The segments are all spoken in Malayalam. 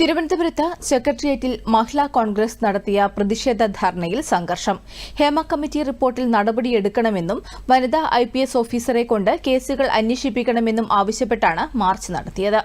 തിരുവനന്തപുരത്ത് സെക്രട്ടേറിയറ്റിൽ മഹിളാ കോൺഗ്രസ് നടത്തിയ പ്രതിഷേധ ധർണയിൽ സംഘർഷം. ഹേമ കമ്മിറ്റി റിപ്പോർട്ടിൽ നടപടിയെടുക്കണമെന്നും വനിതാ ഐ പി എസ് ഓഫീസറെ കൊണ്ട് കേസുകൾ അന്വേഷിപ്പിക്കണമെന്നും ആവശ്യപ്പെട്ടാണ് മാർച്ച് നടത്തിയത്.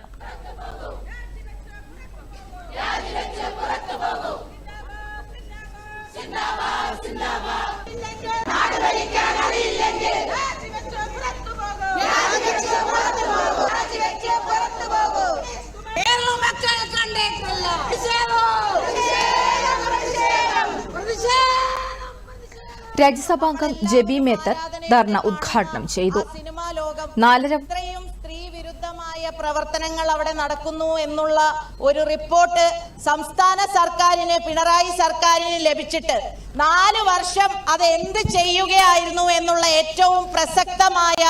രാജ്യസഭാംഗം ജെബി മേത്തർ ധർണ ഉദ്ഘാടനം ചെയ്തു. സിനിമാ ലോകം നാലര ഇത്രയും സ്ത്രീ വിരുദ്ധമായ പ്രവർത്തനങ്ങൾ അവിടെ നടക്കുന്നു എന്നുള്ള ഒരു റിപ്പോർട്ട് സംസ്ഥാന സർക്കാരിന് പിണറായി സർക്കാരിന് ലഭിച്ചിട്ട് നാല് വർഷം അത് എന്ത് ചെയ്യുകയായിരുന്നു എന്നുള്ള ഏറ്റവും പ്രസക്തമായ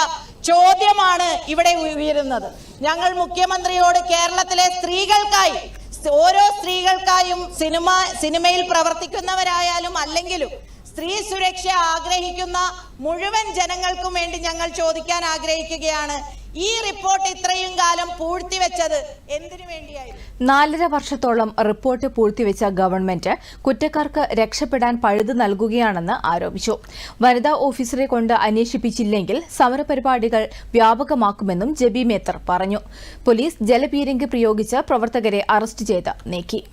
ചോദ്യമാണ് ഇവിടെ ഉയരുന്നത്. ഞങ്ങൾ മുഖ്യമന്ത്രിയോട് കേരളത്തിലെ സ്ത്രീകൾക്കായി ഓരോ സ്ത്രീകൾക്കായും സിനിമ സിനിമയിൽ പ്രവർത്തിക്കുന്നവരായാലും അല്ലെങ്കിലും സ്ത്രീ സുരക്ഷ ആഗ്രഹിക്കുന്ന മുഴുവൻ ജനങ്ങൾക്കും വേണ്ടി ഞങ്ങൾ ചോദിക്കാൻ ആഗ്രഹിക്കുകയാണ്. ഈ റിപ്പോർട്ട് ഇത്രയും കാലം പൂഴ്ത്തിവെച്ചത് എന്തിനു വേണ്ടിയായിരുന്നു? നാലര വർഷത്തോളം റിപ്പോർട്ട് പൂഴ്ത്തിവെച്ച ഗവൺമെന്റ് കുറ്റക്കാർക്ക് രക്ഷപ്പെടാൻ പഴുത് നൽകുകയാണെന്ന് ആരോപിച്ചു. വനിതാ ഓഫീസറെ കൊണ്ട് അന്വേഷിപ്പിച്ചില്ലെങ്കിൽ സമരപരിപാടികൾ വ്യാപകമാക്കുമെന്നും ജബി മേത്തർ പറഞ്ഞു. പോലീസ് ജലപീരങ്കി പ്രയോഗിച്ച് പ്രവർത്തകരെ അറസ്റ്റ് ചെയ്ത് നീക്കി.